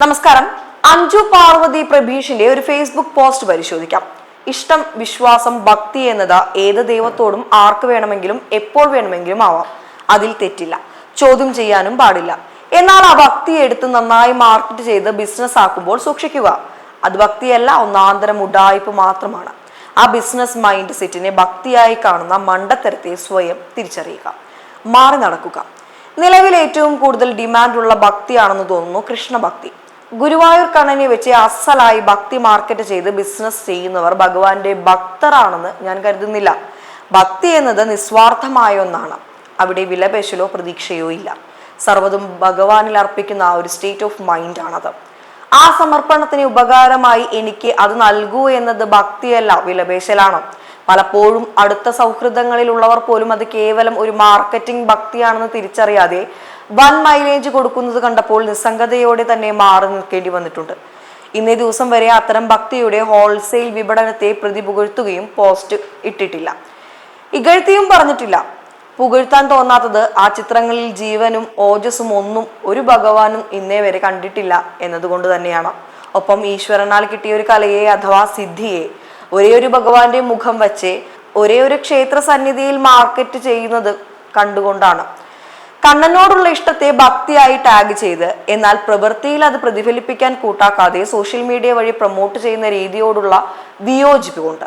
നമസ്കാരം. അഞ്ജു പാർവതി പ്രഭീഷിന്റെ ഒരു Facebook post പരിശോധിക്കാം. ഇഷ്ടം വിശ്വാസം ഭക്തി എന്നത് ഏത് ദൈവത്തോടും ആർക്ക് വേണമെങ്കിലും എപ്പോൾ വേണമെങ്കിലും ആവാം. അതിൽ തെറ്റില്ല. ചോദ്യം ചെയ്യാനും പാടില്ല. എന്നാൽ ആ ഭക്തി എടുത്ത് നന്നായി മാർക്കറ്റ് ചെയ്ത് ബിസിനസ് ആക്കുമ്പോൾ സൂക്ഷിക്കുക. അത് ഭക്തിയല്ല ഒന്നാന്തരം ഉഡായിപ്പ് മാത്രമാണ്. ആ ബിസിനസ് മൈൻഡ് സെറ്റിനെ ഭക്തിയായി കാണുന്ന മണ്ടത്തരത്തെ സ്വയം തിരിച്ചറിയുക. മാറി നടക്കുക. നിലവിൽ ഏറ്റവും കൂടുതൽ ഡിമാൻഡുള്ള ഭക്തിയാണെന്ന് തോന്നുന്നു കൃഷ്ണഭക്തി. ഗുരുവായൂർ കണ്ണനെ വെച്ച് അസലായി ഭക്തി മാർക്കറ്റ് ചെയ്ത് ബിസിനസ് ചെയ്യുന്നവർ ഭഗവാന്റെ ഭക്തരാണെന്ന് ഞാൻ കരുതുന്നില്ല. ഭക്തി എന്നത് നിസ്വാർത്ഥമായ ഒന്നാണ്. അവിടെ വിലപേശലോ പ്രതീക്ഷയോ ഇല്ല. സർവതും ഭഗവാനിൽ അർപ്പിക്കുന്ന ആ ഒരു സ്റ്റേറ്റ് ഓഫ് മൈൻഡ് ആണത്. ആ സമർപ്പണത്തിന് ഉപകാരമായി എനിക്ക് അത് നൽകൂ എന്നത് ഭക്തിയല്ല വിലപേശലാണ്. പലപ്പോഴും അടുത്ത സൗഹൃദങ്ങളിലുള്ളവർ പോലും അത് കേവലം ഒരു മാർക്കറ്റിംഗ് ഭക്തിയാണെന്ന് തിരിച്ചറിയാതെ വൻ മൈലേജ് കൊടുക്കുന്നത് കണ്ടപ്പോൾ നിസ്സംഗതയോടെ തന്നെ മാറി നിൽക്കേണ്ടി വന്നിട്ടുണ്ട്. ഇന്നേ ദിവസം വരെ അത്തരം ഭക്തിയുടെ ഹോൾസെയിൽ വിപണനത്തെ പ്രതി പുകഴ്ത്തുകയും പോസ്റ്റ് ഇട്ടിട്ടില്ല. ഇകഴ്ത്തിയും പറഞ്ഞിട്ടില്ല. പുകഴ്ത്താൻ തോന്നാത്തത് ആ ചിത്രങ്ങളിൽ ജീവനും ഓജസ്സും ഒന്നും ഒരു ഭഗവാനും ഇന്നേ വരെ കണ്ടിട്ടില്ല എന്നതുകൊണ്ട് തന്നെയാണ്. ഒപ്പം ഈശ്വരനാൽ കിട്ടിയ ഒരു കലയെ അഥവാ സിദ്ധിയെ ഒരേ ഒരു ഭഗവാന്റെ മുഖം വച്ച് ഒരേ ഒരു ക്ഷേത്ര സന്നിധിയിൽ മാർക്കറ്റ് ചെയ്യുന്നത് കണ്ടുകൊണ്ടാണ്. കണ്ണനോടുള്ള ഇഷ്ടത്തെ ഭക്തിയായി ടാഗ് ചെയ്ത്. എന്നാൽ പ്രവൃത്തിയിൽ അത് പ്രതിഫലിപ്പിക്കാൻ കൂട്ടാക്കാതെ സോഷ്യൽ മീഡിയ വഴി പ്രൊമോട്ട് ചെയ്യുന്ന രീതിയോടുള്ള വിയോജിപ്പുമുണ്ട്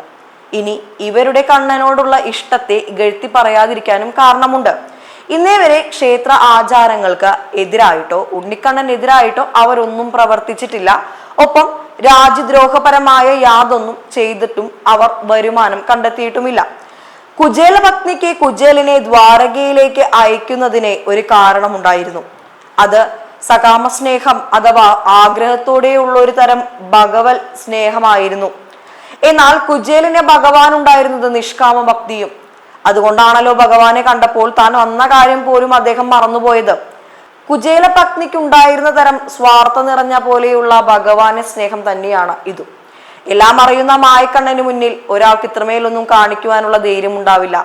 ഇനി ഇവരുടെ കണ്ണനോടുള്ള ഇഷ്ടത്തെ ഇകഴ്ത്തി പറയാതിരിക്കാനും കാരണമുണ്ട്. ഇന്നേ വരെ ക്ഷേത്ര ആചാരങ്ങൾക്ക് എതിരായിട്ടോ ഉണ്ണിക്കണ്ണനെതിരായിട്ടോ അവരൊന്നും പ്രവർത്തിച്ചിട്ടില്ല. ഒപ്പം രാജ്യദ്രോഹപരമായ യാതൊന്നും ചെയ്തിട്ടും അവർ വരുമാനം കണ്ടെത്തിയിട്ടുമില്ല. കുചേല പത്നിക്ക് കുചേലിനെ ദ്വാരകയിലേക്ക് അയക്കുന്നതിന് ഒരു കാരണമുണ്ടായിരുന്നു. അത് സകാമ സ്നേഹം അഥവാ ആഗ്രഹത്തോടെയുള്ള ഒരു തരം ഭഗവത് സ്നേഹമായിരുന്നു. എന്നാൽ കുചേലിന് ഭഗവാൻ ഉണ്ടായിരുന്നത് നിഷ്കാമ ഭക്തിയും അതുകൊണ്ടാണല്ലോ ഭഗവാനെ കണ്ടപ്പോൾ താൻ വന്ന കാര്യം പോലും അദ്ദേഹം മറന്നുപോയത്. കുചേല പത്നിക്ക് ഉണ്ടായിരുന്ന തരം സ്വാർത്ഥ നിറഞ്ഞ പോലെയുള്ള ഭഗവാനെ സ്നേഹം തന്നെയാണ് ഇതും. എല്ലാം അറിയുന്ന മായക്കണ്ണന് മുന്നിൽ ഒരാൾക്ക് ഇത്രമേലൊന്നും കാണിക്കുവാനുള്ള ധൈര്യം ഉണ്ടാവില്ല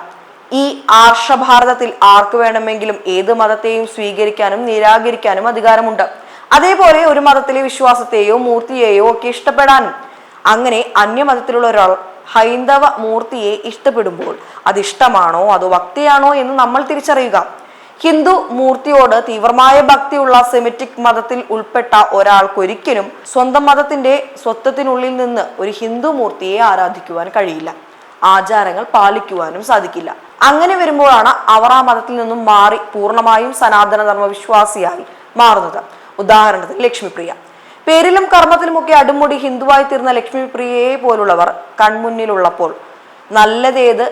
ഈ ആർഷഭാരതത്തിൽ ആർക്ക് വേണമെങ്കിലും ഏത് മതത്തെയും സ്വീകരിക്കാനും നിരാകരിക്കാനും അധികാരമുണ്ട്. അതേപോലെ ഒരു മതത്തിലെ വിശ്വാസത്തെയോ മൂർത്തിയെയോ ഒക്കെ ഇഷ്ടപ്പെടാനും. അങ്ങനെ അന്യമതത്തിലുള്ള ഒരാൾ ഹൈന്ദവ മൂർത്തിയെ ഇഷ്ടപ്പെടുമ്പോൾ അത് ഇഷ്ടമാണോ അതോ ഭക്തിയാണോ എന്ന് നമ്മൾ തിരിച്ചറിയുക. ഹിന്ദു മൂർത്തിയോട് തീവ്രമായ ഭക്തിയുള്ള സെമിറ്റിക് മതത്തിൽ ഉൾപ്പെട്ട ഒരാൾക്കൊരിക്കലും സ്വന്തം മതത്തിന്റെ സ്വത്വത്തിനുള്ളിൽ നിന്ന് ഒരു ഹിന്ദു മൂർത്തിയെ ആരാധിക്കുവാൻ കഴിയില്ല. ആചാരങ്ങൾ പാലിക്കുവാനും സാധിക്കില്ല. അങ്ങനെ വരുമ്പോഴാണ് അവർ ആ മതത്തിൽ നിന്നും മാറി പൂർണമായും സനാതനധർമ്മ വിശ്വാസിയായി മാറുന്നത്. ഉദാഹരണത്തിന് ലക്ഷ്മിപ്രിയ. പേരിലും കർമ്മത്തിലുമൊക്കെ അടിമുടി ഹിന്ദുവായി തീർന്ന ലക്ഷ്മിപ്രിയയെ പോലുള്ളവർ കൺമുന്നിലുള്ളപ്പോൾ നല്ലതേത്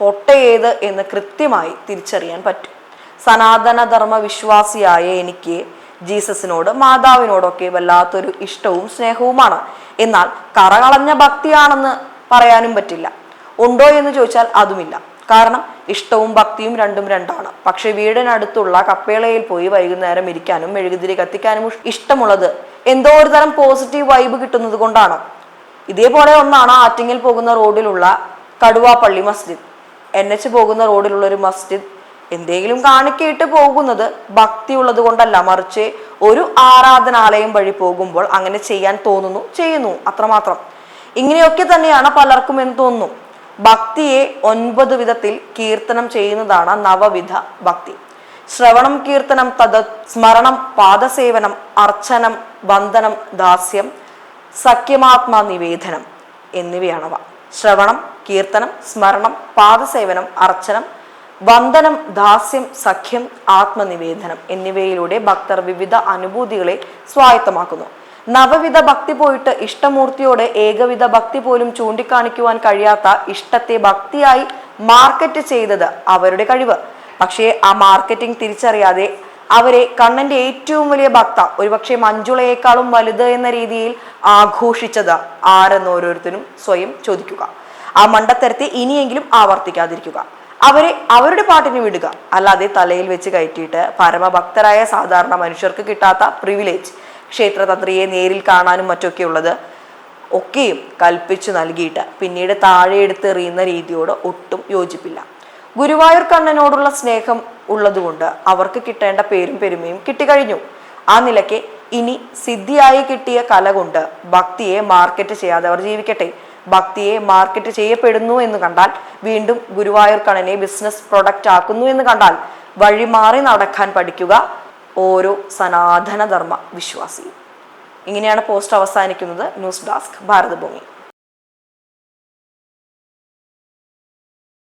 പൊട്ടയേത് എന്ന് കൃത്യമായി തിരിച്ചറിയാൻ പറ്റും. സനാതനധർമ്മ വിശ്വാസിയായ എനിക്ക് ജീസസിനോട് മാതാവിനോടൊക്കെ വല്ലാത്തൊരു ഇഷ്ടവും സ്നേഹവുമാണ്. എന്നാൽ കറകളഞ്ഞ ഭക്തിയാണെന്ന് പറയാനും പറ്റില്ല. ഉണ്ടോ എന്ന് ചോദിച്ചാൽ അതുമില്ല. കാരണം ഇഷ്ടവും ഭക്തിയും രണ്ടും രണ്ടാണ്. പക്ഷെ വീടിനടുത്തുള്ള കപ്പേളയിൽ പോയി വൈകുന്നേരം ഇരിക്കാനും മെഴുകുതിരി കത്തിക്കാനും ഇഷ്ടമുള്ളത് എന്തോ ഒരു തരം പോസിറ്റീവ് വൈബ് കിട്ടുന്നത് കൊണ്ടാണ്. ഇതേപോലെ ഒന്നാണ് ആറ്റിങ്ങിൽ പോകുന്ന റോഡിലുള്ള കടുവാപ്പള്ളി മസ്ജിദ്. എൻ എച്ച് പോകുന്ന റോഡിലുള്ള ഒരു മസ്ജിദ് എന്തെങ്കിലും കാണിക്കയിട്ട് പോകുന്നത് ഭക്തി ഉള്ളത് കൊണ്ടല്ല. മറിച്ച് ഒരു ആരാധനാലയം വഴി പോകുമ്പോൾ അങ്ങനെ ചെയ്യാൻ തോന്നുന്നു ചെയ്യുന്നു അത്രമാത്രം. ഇങ്ങനെയൊക്കെ തന്നെയാണ് പലർക്കും എന്ന് തോന്നുന്നു. ഭക്തിയെ ഒൻപത് വിധത്തിൽ കീർത്തനം ചെയ്യുന്നതാണ് നവവിധ ഭക്തി. ശ്രവണം കീർത്തനം തത് സ്മരണം പാദസേവനം അർച്ചനം വന്ദനം ദാസ്യം സഖ്യമാത്മാ നിവേദനം എന്നിവയാണവ. ശ്രവണം കീർത്തനം സ്മരണം പാദസേവനം അർച്ചനം വന്ദനം ദാസ്യം സഖ്യം ആത്മനിവേദനം എന്നിവയിലൂടെ ഭക്തർ വിവിധ അനുഭൂതികളെ സ്വായത്തമാക്കുന്നു. നവവിധ ഭക്തി പോയിട്ട് ഇഷ്ടമൂർത്തിയോട് ഏകവിധ ഭക്തി പോലും ചൂണ്ടിക്കാണിക്കുവാൻ കഴിയാത്ത ഇഷ്ടത്തെ ഭക്തിയായി മാർക്കറ്റ് ചെയ്തത് അവരുടെ കഴിവ്. പക്ഷേ ആ മാർക്കറ്റിംഗ് തിരിച്ചറിയാതെ അവരെ കണ്ണന്റെ ഏറ്റവും വലിയ ഭക്ത ഒരുപക്ഷെ മഞ്ജുളയേക്കാളും വലുത് എന്ന രീതിയിൽ ആഘോഷിച്ചത് ആരെന്ന് ഓരോരുത്തരും സ്വയം ചോദിക്കുക. ആ മണ്ടത്തരത്തെ ഇനിയെങ്കിലും ആവർത്തിക്കാതിരിക്കുക. അവരെ അവരുടെ പാട്ടിന് വിടുക. അല്ലാതെ തലയിൽ വെച്ച് കയറ്റിയിട്ട് പരമഭക്തരായ സാധാരണ മനുഷ്യർക്ക് കിട്ടാത്ത പ്രിവിലേജ് ക്ഷേത്രതന്ത്രിയെ നേരിൽ കാണാനും മറ്റൊക്കെ ഉള്ളത് ഒക്കെയും കൽപ്പിച്ചു നൽകിയിട്ട് പിന്നീട് താഴെ എടുത്ത് എറിയുന്ന രീതിയോട് ഒട്ടും യോജിപ്പില്ല. ഗുരുവായൂർ കണ്ണനോടുള്ള സ്നേഹം ഉള്ളതുകൊണ്ട് അവർക്ക് കിട്ടേണ്ട പേരും പെരുമയും കിട്ടിക്കഴിഞ്ഞു. ആ നിലയ്ക്ക് ഇനി സിദ്ധിയായി കിട്ടിയ കല കൊണ്ട് ഭക്തിയെ മാർക്കറ്റ് ചെയ്യാതെ അവർ ജീവിക്കട്ടെ. ഭക്തിയെ മാർക്കറ്റ് ചെയ്യപ്പെടുന്നു എന്ന് കണ്ടാൽ വീണ്ടും ഗുരുവായൂർ കണ്ണനെ ബിസിനസ് പ്രൊഡക്റ്റ് ആക്കുന്നു എന്ന് കണ്ടാൽ വഴിമാറി നടക്കാൻ പഠിക്കുക ഓരോ സനാതനധർമ്മ വിശ്വാസി. ഇങ്ങനെയാണ് പോസ്റ്റ് അവസാനിക്കുന്നത്. News desk Bharathabhoomi.